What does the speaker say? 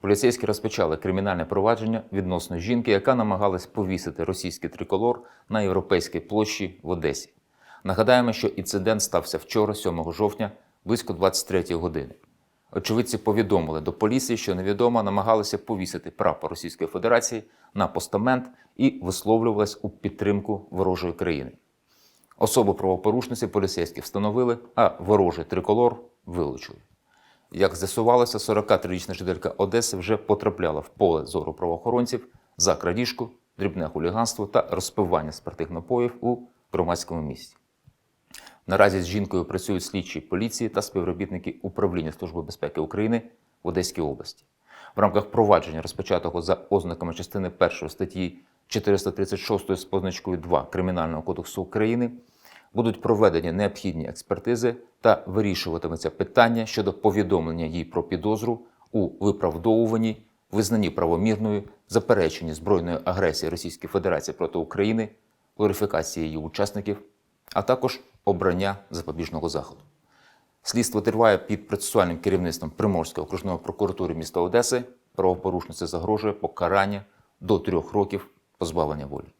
Поліцейські розпочали кримінальне провадження відносно жінки, яка намагалась повісити російський триколор на європейській площі в Одесі. Нагадаємо, що інцидент стався вчора, 7 жовтня, близько 23 години. Очевидці повідомили до поліції, що невідома намагалася повісити прапор Російської Федерації на постамент і висловлювалась у підтримку ворожої країни. Особу правопорушниці поліцейські встановили, а ворожий триколор вилучили. Як з'ясувалося, 43-річна жителька Одеси вже потрапляла в поле зору правоохоронців за крадіжку, дрібне хуліганство та розпивання спиртних напоїв у громадському місці. Наразі з жінкою працюють слідчі поліції та співробітники управління Служби безпеки України в Одеській області. В рамках провадження, розпочатого за ознаками частини 1 статті 436 з позначкою 2 Кримінального кодексу України, будуть проведені необхідні експертизи та вирішуватиметься питання щодо повідомлення їй про підозру у виправдовуванні, визнанні правомірною, запереченні збройної агресії Російської Федерації проти України, глорифікації її учасників, а також обрання запобіжного заходу. Слідство триває під процесуальним керівництвом Приморської окружної прокуратури міста Одеси. Правопорушниці загрожує покарання до трьох років позбавлення волі.